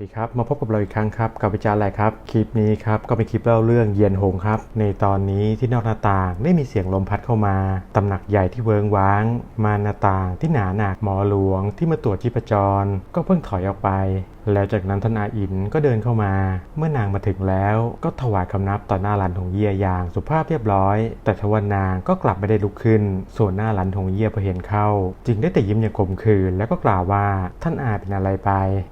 ดีครับ มาพบกับเราอีกครั้งครับ กับวิจารณ์อะไรครับ คลิปนี้ครับก็เป็นคลิปเล่าเรื่องเยียนหงครับ ในตอนนี้ที่นอกหน้าต่างได้มีเสียงลมพัดเข้ามาตำหนักใหญ่ที่เวิงว้าง มาหน้าต่างที่หนาหนักหมอหลวง ที่มาตรวจชีพจร ก็เพิ่งถอยออกไป แล้วจากนั้นท่านอาอินก็เดินเข้ามา เมื่อนางมาถึงแล้วก็ถวายคำนับต่อหน้าหลันทงเยียอย่างสุภาพเรียบร้อย แต่ทว่านางก็กลับไม่ได้ลุกขึ้น ส่วนหน้าหลันทงเยียพอเห็นเข้า จึงได้แต่ยิ้มอย่างขมขื่นแล้วก็กล่าวว่าท่านอาเป็นอะไรไป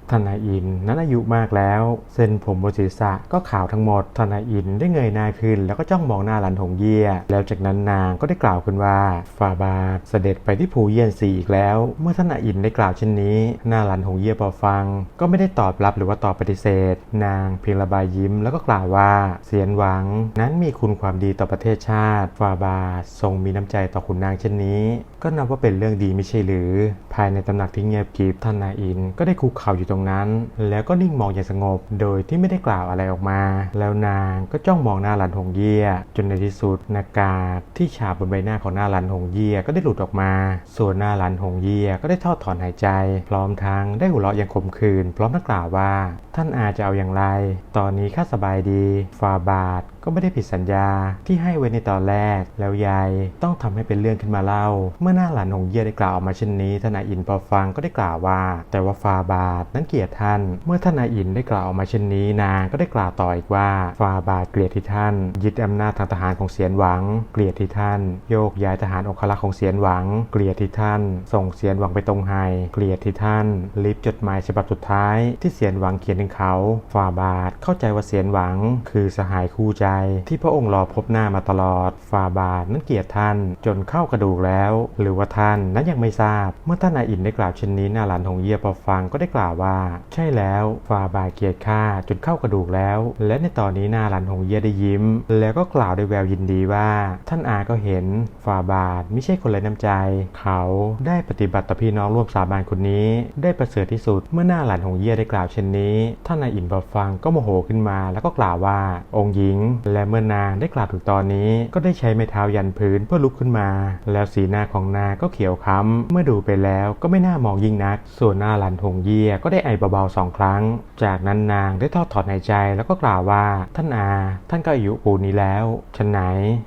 ท่านอาอินนั้นอายุมากแล้ว เส้นผมบนศีรษะก็ขาวทั้งหมดท่านอาอินได้เงยหน้าขึ้น แล้วก็จ้องมองหน้าหลันทงเยี่ย แล้วจากนั้นนางก็ได้กล่าวขึ้นว่าฝ่าบาทเสด็จไปที่ภูเยี่ยนสีอีกแล้ว เมื่อท่านอาอินได้กล่าวเช่นนี้ หน้าหลันทงเยี่ยพอฟัง ก็ไม่ได้ตอบรับหรือว่าตอบปฏิเสธ นางเพียงระบายยิ้มแล้วก็กล่าวว่า เสียนหวัง นั้นมีคุณความดีต่อประเทศชาติฝ่าบาททรงมีน้ำใจต่อขุนนางเช่นนี้ ก็นับว่าเป็นเรื่องดีไม่ใช่หรือ ภายในตำหนักที่เงียบกริบท่านนายอินก็ได้คุกเข่าอยู่ตรงนั้น แล้วก็นิ่งมองอย่างสงบ โดยที่ไม่ได้กล่าวอะไรออกมา แล้วนางก็จ้องมองหน้าหลันหงเยี่ยจนในที่สุดหน้ากากที่ฉาบบนใบหน้าของหน้าหลันหงเยี่ยก็ได้หลุดออกมา ส่วนหน้าหลันหงเยี่ยก็ได้ทอดถอนหายใจ พร้อมทั้งได้หัวเราะอย่างขมขื่นพร้อมทั้งกล่าวว่า ท่านอาจะเอาอย่างไร ตอนนี้ข้าสบายดีฟาบาทก็ไม่ได้ผิดสัญญาที่ให้ไว้ในตอนแรก แล้วยายต้องทำให้เป็นเรื่องขึ้นมาเล่า เมื่อหน้าหลานหงเยี่ยได้กล่าวออกมาเช่นนี้ท่านอาอินพอฟังก็ได้กล่าวว่า แต่ว่าฟาบาทนั้นเกลียดท่าน เมื่อท่านอาอินได้กล่าวออกมาเช่นนี้นางก็ได้กล่าวต่ออีกว่าฟาบาทเกลียดที่ท่าน ยึดอำนาจทางทหารของเสียนหวัง เกลียดที่ท่าน โยกย้ายทหารองครักษ์ของเสียนหวัง เกลียดที่ท่าน ส่งเสียนหวังไปตรงไฮเกลียดที่ท่านลิฟจดหมายฉบับสุดท้าย ที่เสียนหวังเขียนถึงเขาฟาบาทเข้าใจว่าเสียนหวัง คือสหายคู่ใจที่พระองค์รอพบหน้ามาตลอดฟาบาทนั้นเกลียดท่านจนเข้ากระดูกแล้ว หรือว่าท่านนั้นยังไม่ทราบ เมื่อท่านอาอินได้กล่าวเช่นนี้นาหลานหงเยี่ยพอฟังก็ได้กล่าวว่า ใช่แล้วฟาบาทเกลียดข้าจนเข้ากระดูกแล้ว และในตอนนี้นาหลานหงเยี่ยได้ยิ้ม แล้วก็กล่าวด้วยแววยินดีว่า ท่านอาก็เห็นฟาบาทไม่ใช่คนไร้น้ำใจ เขาได้ปฏิบัติต่อพี่น้องร่วมสาบานคนนี้ ได้ประเสริฐที่สุดเมื่อหน้าหลานหงเยี่ยได้กล่าวเช่นนี้ ท่านอาอินพอฟังก็โมโหขึ้นมาแล้วก็กล่าวว่า องค์หญิงและเมื่อนางได้กล่าวถึงตอนนี้ก็ได้ใช้ไม้เท้ายันพื้นเพื่อลุกขึ้นมา แล้วสีหน้าของนางก็เขียวค้ำเมื่อดูไปแล้วก็ไม่น่ามองยิ่งนัก ส่วนหน้าหลันทงเยี่ยก็ได้ไอเบาๆสองครั้ง จากนั้นนางได้ทอดถอนหายใจแล้วก็กล่าวว่าท่านอาท่านก็อายุปูนนี้แล้วฉันไหน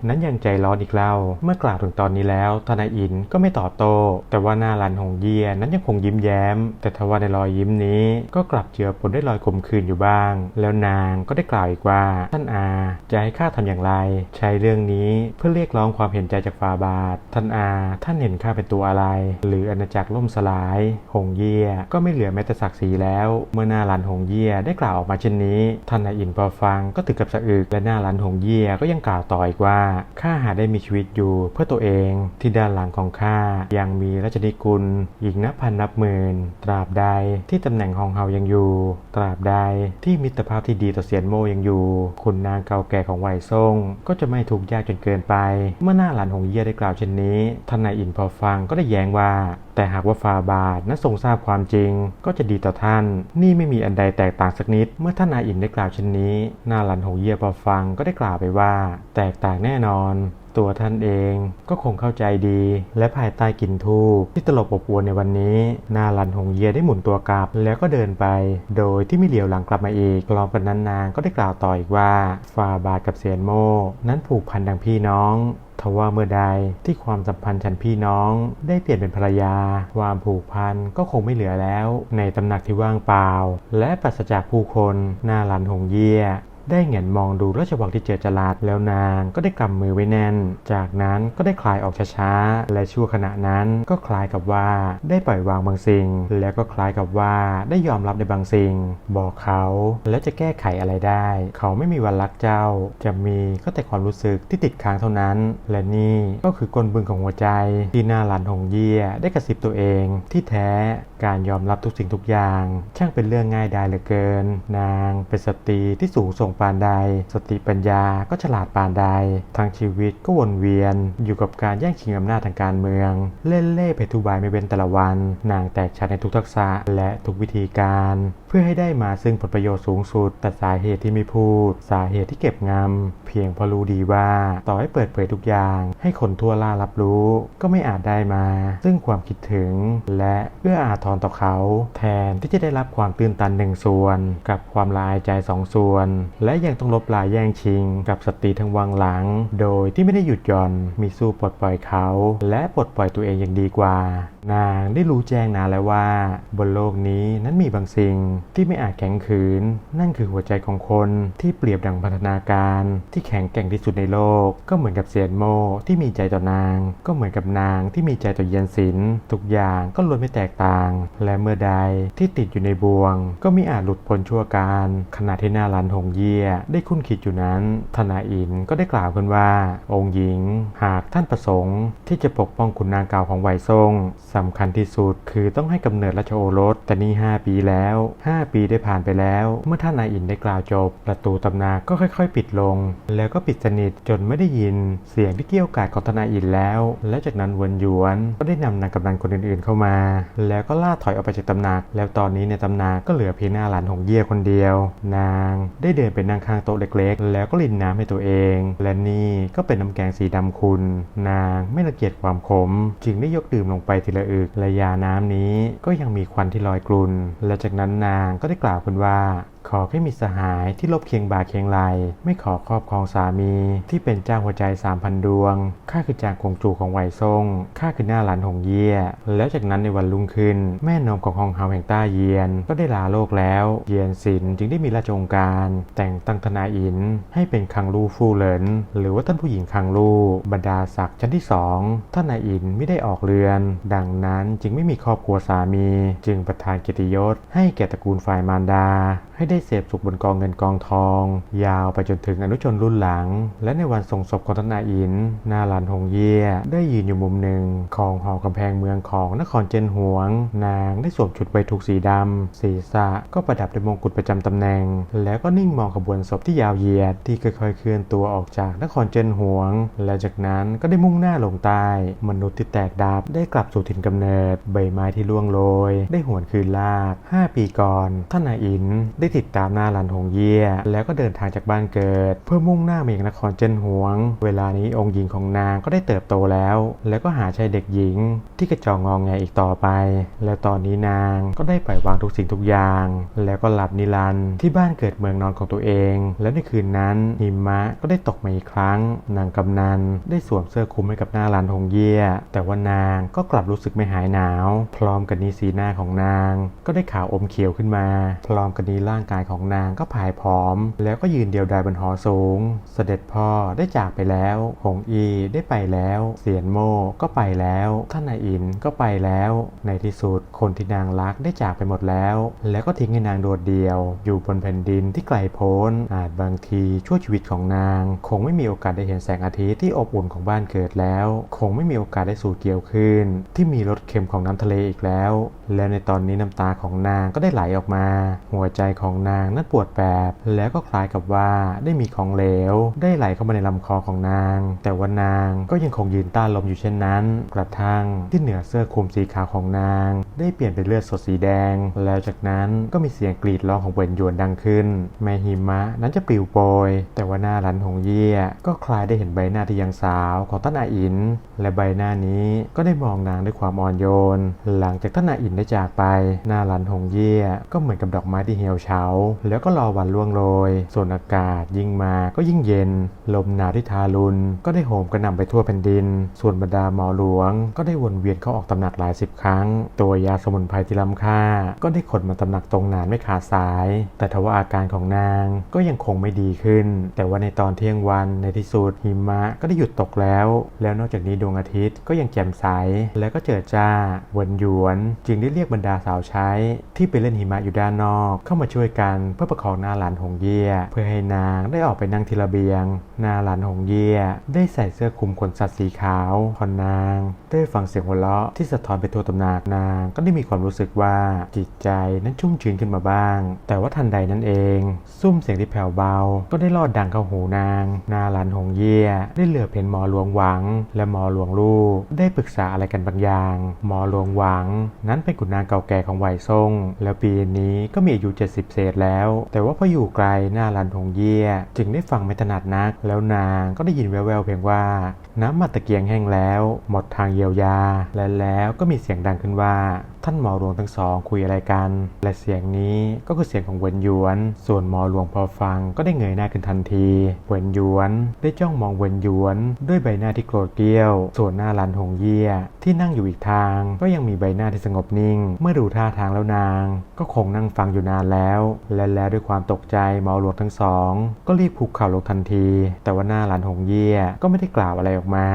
นั้นยังใจร้อนอีกเล่า เมื่อกล่าวถึงตอนนี้แล้วทนายอินก็ไม่ตอบโต้แต่ว่าหน้าหลันหงเยี่ยนั้นยังคงยิ้มแย้ม แต่ทว่าในรอยยิ้มนี้ก็กลับเจือปนด้วยรอยขมขื่นอยู่บ้าง แล้วนางก็ได้กล่าวอีกว่าท่านอา จะให้ข้าทำอย่างไร ใช้เรื่องนี้เพื่อเรียกร้องความเห็นใจจากฟาบาท ท่านอา ท่านเห็นข้าเป็นตัวอะไร หรืออาณาจักรล่มสลาย หงเยี่ยก็ไม่เหลือแม้แต่ศักดิ์ศรีแล้ว เมื่อหน้าหลันหงเยี่ยได้กล่าวออกมาเช่นนี้ ท่านนายอินพอฟังก็ถึงกับสะอึกและหน้าหลันหงเยี่ยก็ยังกล่าวต่ออีกว่าข้าหาได้มีชีวิตอยู่เพื่อตัวเองที่ด้านหลังของข้ายังมีราชนิกุลอีกนับพันนับหมื่นตราบใดที่ตำแหน่งของเฮายังอยู่ ตราบใดที่มิตรภาพที่ดีต่อเสียนโมยังอยู่ คุณนางเก่าแก่ของไวซ่งก็จะไม่ถูกยากจนเกินไป เมื่อหน้าหลานหงเย่ได้กล่าวเช่นนี้ท่านนายอินพอฟังก็ได้แย้งว่า แต่หากว่าฟาบาทนั้นทรงทราบความจริง ก็จะดีต่อท่าน นี่ไม่มีอันใดแตกต่างสักนิด เมื่อท่านนายอินได้กล่าวเช่นนี้หน้าหลันหงเยี่ยพอฟังก็ได้กล่าวไปว่า แตกต่างแน่นอน ตัวท่านเองก็คงเข้าใจดี และภายใต้กลิ่นทูบที่ตลบอบอวนในวันนี้หนาลันหงเยียได้หมุนตัวกลับแล้วก็เดินไป โดยที่ไม่เหลียวหลังกลับมาอีกพร้อมกันนั้นนางก็ได้กล่าวต่ออีกว่าฟาบาทกับเซียนโม นั้นผูกพันดังพี่น้องทว่าเมื่อใดที่ความสัมพันธ์ฉันพี่น้องได้เปลี่ยนเป็นภรรยา ความผูกพันก็คงไม่เหลือแล้ว ในตำหนักที่ว่างเปล่า และปราศจากผู้คนหน้าหลันหงเยี่ย ได้เหงนมองดูราชวังที่เจิดจรัสแล้วนางก็ได้กำมือไว้แน่น จากนั้นก็ได้คลายออกช้าๆ และชั่วขณะนั้นก็คล้ายกับว่าได้ปล่อยวางบางสิ่ง แล้วก็คล้ายกับว่าได้ยอมรับในบางสิ่ง บอกเขาแล้วจะแก้ไขอะไรได้ เขาไม่มีวันรักเจ้า จะมีก็แต่ความรู้สึกที่ติดค้างเท่านั้น และนี่ก็คือกลบึงของหัวใจที่หน้าหลานหงเยี่ยได้กระซิบตัวเองที่แท้ การยอมรับทุกสิ่งทุกอย่าง ช่างเป็นเรื่องง่ายดายเหลือเกิน นางเป็นสตรีที่สูงส่งปานใด สติปัญญาก็ฉลาดปานใด ทั้งชีวิตก็วนเวียน อยู่กับการแย่งชิงอำนาจทางการเมือง เล่นเล่ห์เพทุบายไม่เว้นแต่ละวัน นางแตกฉานในทุกทักษะและทุกวิธีการ พพื่อให้ได้มาซึ่งผลประโยชน์สูงสุด แต่สาเหตุที่ไม่พูด สาเหตุที่เก็บงำ เพียงเพราะรู้ดีว่า ต่อให้เปิดเผยทุกอย่าง ให้คนทั่วล่ารับรู้ ก็ไม่อาจได้มา ซึ่งความคิดถึง และเอื้ออาทรต่อเขา แทนที่จะได้รับความตื่นตันหนึ่งส่วน กับความลายใจสองส่วน และยังต้องลบลายแย่งชิง กับสตรีทั้งวังหลัง โดยที่ไม่ได้หยุดหย่อนมีสู้ปลดปล่อยเขา และปลดปล่อยตัวเองอย่างดีกว่า นางได้รู้แจ้งนานแล้วว่า บนโลกนี้นั้นมีบางสิ่งที่ไม่อาจแข็งขืน นั่นคือหัวใจของคนที่เปรียบดังพันธนาการ ที่แข็งแกร่งที่สุดในโลก ก็เหมือนกับเซียนโมที่มีใจต่อนาง ก็เหมือนกับนางที่มีใจต่อเยียนศิลป์ทุกอย่างก็ล้วนไม่แตกต่าง และเมื่อใดที่ติดอยู่ในบ่วง ก็มิอาจหลุดพ้นชั่วการ ขณะที่หน้าลันหงเยี่ยได้คุ้นคิดอยู่นั้นธนาอินก็ได้กล่าวขึ้นว่า องค์หญิง หากท่านประสงค์ ที่จะปกป้องขุนนางเก่าของไหวซ่งสำคัญที่สุดคือต้องให้กำเนิดราชโอรสแต่นี่ 5 ปีแล้ว 5 ปีได้ผ่านไปแล้ว เมื่อท่านนายอินได้กล่าวจบ ประตูตำนักก็ค่อยๆ ปิดลง แล้วก็ปิดสนิทจนไม่ได้ยิน เสียงที่เกี่ยวกาดของทนายอินแล้ว และจากนั้นวนหยวน ก็ได้นำนางกำนันคนอื่นๆเข้ามา แล้วก็ล่าถอยออกไปจากตำนักแล้วตอนนี้ในตำนักก็เหลือเพียงหน้าหลานของเยี่ยคนเดียว นางได้เดินไปนั่งข้างโต๊ะเล็กๆ แล้วก็ลินน้ำให้ตัวเอง และนี่ก็เป็นน้ำแกงสีดำคุณ นางไม่รังเกียจความขม จึงได้ยกดื่มลงไปทีละอึกและยาน้ำนี้ก็ยังมีควันที่ลอยกลุ่นและจากนั้นนางก็ได้กล่าวขึ้นว่า ขอแค่มีสหายที่ลบเคียงบ่าเคียงไหลไม่ขอครอบครองสามีที่เป็นเจ้าหัวใจสามพันดวง ข้าคือจางคงจูของไหวซ่งข้าคือหน้าหลานหงเยี่ย แล้วจากนั้นในวันรุ่งขึ้น แม่นมของฮองเฮาแห่งต้าเยียน ก็ได้ลาโลกแล้ว เยียนสินจึงได้มีราชองการ แต่งตั้งทนายอิน ให้เป็นคังลู่ฟู่เหลิน หรือว่าท่านผู้หญิงคังลู่บรรดาศักดิ์ชั้นที่สองท่านนายอินไม่ได้ออกเรือน ดังนั้นจึงไม่มีครอบครัวสามี จึงประทานเกียรติยศให้แก่ตระกูลฝ่ายมารดา ให้ได้เสพสุขบนกองเงินกองทอง ยาวไปจนถึงอนุชนรุ่นหลัง และในวันส่งศพของทนายอินนาลานหงเย่ได้ยืนอยู่มุมหนึ่งของหอกำแพงเมืองของนครเจนหวง นางได้สวมชุดไวทุกสีดำศีรษะก็ประดับด้วยมงกุฎประจำตำแหน่ง แล้วก็นิ่งมองขบวนศพที่ยาวเหยียดที่ค่อยๆเคลื่อนตัวออกจากนครเจนหวง และจากนั้นก็ได้มุ่งหน้าลงใต้มนุษย์ที่แตกดับได้กลับสู่ถิ่นกำเนิด ใบไม้ที่ร่วงโรยได้หวนคืนลาก 5 ปีก่อนท่านนายอินได้ติดตามหน้าหลันหงเยีย แล้วก็เดินทางจากบ้านเกิด เพื่อมุ่งหน้ามายังนครเจนหวง เวลานี้องค์หญิงของนางก็ได้เติบโตแล้ว แล้วก็หาชายเด็กหญิง ที่กระจองงองแงอีกต่อไป และตอนนี้นางก็ได้ปล่อยวางทุกสิ่งทุกอย่าง แล้วก็หลับนิรันด์ที่บ้านเกิดเมืองนอนของตัวเอง และในคืนนั้นหิมะก็ได้ตกมาอีกครั้ง นางกำนันได้สวมเสื้อคลุมให้กับหน้าหลานหงเยีย แต่ว่านางก็กลับรู้สึกไม่หายหนาว พร้อมกันนี้สีหน้าของนาง ก็ได้ขาวอมเขียวขึ้นมา พร้อมกันนี้ร่างกายของนางก็ผายผอม แล้วก็ยืนเดียวดายบนหอสูง เสด็จพ่อได้จากไปแล้ว หงอีได้ไปแล้ว เสียนโมก็ไปแล้ว ท่านนายอินก็ไปแล้ว ในที่สุดคนที่นางรักได้จากไปหมดแล้ว แล้วก็ทิ้งให้นางโดดเดี่ยว อยู่บนแผ่นดินที่ไกลโพ้น อาจบางทีชั่วชีวิตของนาง คงไม่มีโอกาสได้เห็นแสงอาทิตย์ที่อบอุ่นของบ้านเกิดแล้ว คงไม่มีโอกาสได้สูดเกี่ยวขึ้นที่มีรสเค็มของน้ำทะเลอีกแล้ว แล้วในตอนนี้น้ำตาของนางก็ได้ไหลออกมา หัวใจของนางนั้นปวดแปบแล้วก็คล้ายกับว่าได้มีของเหลว ได้ไหลเข้ามาในลำคอของนาง แต่ว่านางก็ยังคงยืนต้านลมอยู่เช่นนั้น กระทั่งที่เหนือเสื้อคลุมสีขาวของนาง ได้เปลี่ยนเป็นเลือดสดสีแดง แล้วจากนั้นก็มีเสียงกรีดร้องของเวนยวนดังขึ้น แม่หิมะนั้นจะปลิวโปรยแต่ว่าหน้าหลันหงเยี่ย ก็คลายได้เห็นใบหน้าที่ยังสาวของท่านอาอิน และใบหน้านี้ก็ได้มองนางด้วยความอ่อนโยน หลังจากท่านอาอินได้จากไป หน้าหลันหงเยี่ย ก็เหมือนกับดอกไม้ที่เหี่ยวเฉา แล้วก็รอวันล่วงโรย ส่วนอากาศยิ่งมาก็ยิ่งเย็น ลมหนาวที่ทารุณก็ได้โหมกระหน่ำไปทั่วแผ่นดิน ส่วนบรรดาหมอหลวง ก็ได้วนเวียนเข้าออกตำหนักหลายสิบครั้ง ตัวยาสมุนไพรที่ล้ำค่า ก็ได้ขนมาตำหนักตรงนานไม่ขาดสาย แต่ทว่าอาการของนางก็ยังคงไม่ดีขึ้น แต่ว่าในตอนเที่ยงวันในที่สุดหิมะก็ได้หยุดตกแล้ว แล้วนอกจากนี้ดวงอาทิตย์ก็ยังแจ่มใส แล้วก็เจิดจ้าเวนหยวน จึงได้เรียกบรรดาสาวใช้ ที่ไปเล่นหิมะอยู่ด้านนอก เข้ามาช่วยกันเพื่อประคองหน้าหลานหงเยี่ย เพื่อให้นางได้ออกไปนั่งทีระเบียง หน้าหลานหงเยี่ย ได้ใส่เสื้อคลุมขนสัตว์สีขาวพอนาง ได้ฟังเสียงหัวเราะที่สะท้อนไปทั่วตำหนักนางก็ได้มีความรู้สึกว่าจิตใจนั้นชุ่มชื้นขึ้นมาบ้าง แต่ว่าทันใดนั้นเองซุ้มเสียงที่แผ่วเบา ก็ได้ลอดดังเข้าหูนางนาหลานหงเยี่ย ได้เหลือเห็นหมอหลวงหวัง และหมอหลวงลูก ได้ปรึกษาอะไรกันบางอย่าง หมอหลวงหวัง นั้นเป็นขุนนางเก่าแก่ของไหวซ่งแล้วปีนี้ก็มีอายุ 70 เศษแล้ว แต่ว่าพออยู่ไกลหน้าลันทงเยี่ย จึงได้ฟังไม่ถนัดนัก แล้วนางก็ได้ยินแว่วๆเพียงว่าน้ำมัดตะเกียงแห้งแล้ว หมดทางเยียวยา และแล้วก็มีเสียงดังขึ้นว่า ท่านหมอหลวงทั้งสองคุยอะไรกัน และเสียงนี้ก็คือเสียงของเวนหยวน ส่วนหมอหลวงพอฟังก็ได้เงยหน้าขึ้นทันที เวนหยวน ได้จ้องมองเวนหยวน ด้วยใบหน้าที่โกรธเกรี้ยว ส่วนหน้าลันหงเยี่ยที่นั่งอยู่อีกทาง ก็ยังมีใบหน้าที่สงบนิ่ง เมื่อดูท่าทางแล้วนาง ก็คงนั่งฟังอยู่นานแล้ว และแล้วด้วยความตกใจหมอหลวงทั้งสอง ก็รีบคุกเข่าลงทันที แต่ว่าหน้าลันหงเยี่ยก็ไม่ได้กล่าวอะไรออกมา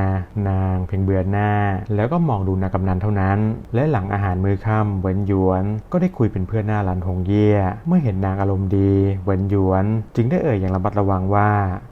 นางเพียงเบือนหน้า แล้วก็มองดูนางกำนันเท่านั้น และหลังอาหารมื้อค่ำเวนหยวน ก็ได้คุยเป็นเพื่อนหน้าลันหงเยี่ยเมื่อเห็นนางอารมณ์ดี เวนหยวน จึงได้เอ่ยอย่างระมัดระวังว่า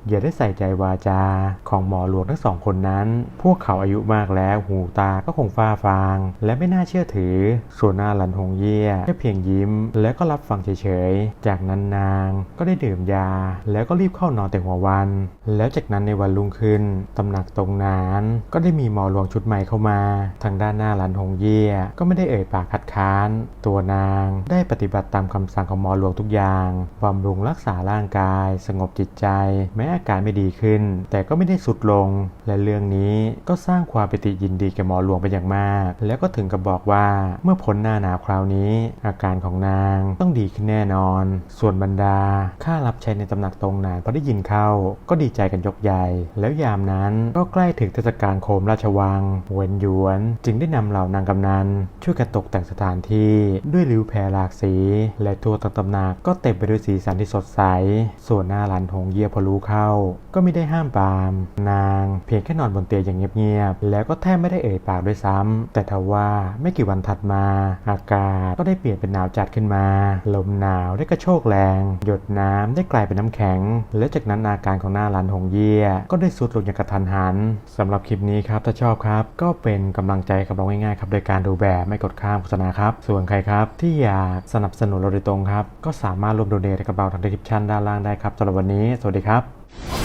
อย่าได้ใส่ใจวาจาของหมอหลวงทั้งสองคนนั้น พวกเขาอายุมากแล้วหูตาก็คงฟ้าฟาง และไม่น่าเชื่อถือ ส่วนหน้าหลันหงเยี่ยแค่เพียงยิ้ม แล้วก็รับฟังเฉยๆ จากนั้นนางก็ได้ดื่มยา แล้วก็รีบเข้านอนแต่หัววัน แล้วจากนั้นในวันรุ่งขึ้นตำหนักตรงนั้นก็ได้มีหมอหลวงชุดใหม่เข้ามา ทางด้านหน้าหลันหงเยี่ยก็ไม่ได้เอ่ยปากคัดค้าน ตัวนางได้ปฏิบัติตามคำสั่งของหมอหลวงทุกอย่างบำรุงรักษาร่างกาย สงบจิตใจ แม้อาการไม่ดีขึ้น แต่ก็ไม่ได้สุดลง และเรื่องนี้ก็สร้างความปิติยินดีแก่หมอหลวงเป็นอย่างมาก แล้วก็ถึงกับบอกว่าเมื่อพ้นหน้าหนาวคราวนี้ อาการของนางต้องดีขึ้นแน่นอน ส่วนบรรดาข้ารับใช้ในตำหนักตรงนานพอได้ยินเข้า ก็ดีใจกันยกใหญ่ แล้วยามนั้นก็ใกล้ถึงเทศกาลโคมราชวังเวนหยวน จึงได้นำเหล่านางกำนันช่วยกันตกแต่งสถานที่ ด้วยริ้วแพรหลากสี และทั่วทั้งตำหนักก็เต็มไปด้วยสีสันที่สดใส ส่วนหน้าหลานหงเยียพอรู้เข้า ก็ไม่ได้ห้ามปาม นางเพียงแค่นอนบนเตียงอย่างเงียบๆ แล้วก็แทบไม่ได้เอ่ยปากด้วยซ้ำแต่ทว่าไม่กี่วันถัดมา อากาศก็ได้เปลี่ยนเป็นหนาวจัดขึ้นมา ลมหนาวได้กระโชกแรง หยดน้ำได้กลายเป็นน้ำแข็ง และจากนั้นอาการของหน้าหลานหงเยียก็ได้สุดลงอย่างกระทันหันสำหรับคลิปนี้ครับถ้าชอบครับ ก็เป็นกำลังใจกับเราง่ายๆครับโดยการดูแบบไม่กดข้ามโฆษณาครับ ส่วนใครครับที่อยากสนับสนุนเราโดยตรงครับ ก็สามารถร่วมโดเนทกับเราทางดีคริปชันด้านล่างได้ครับสำหรับวันนี้ สวัสดีครับ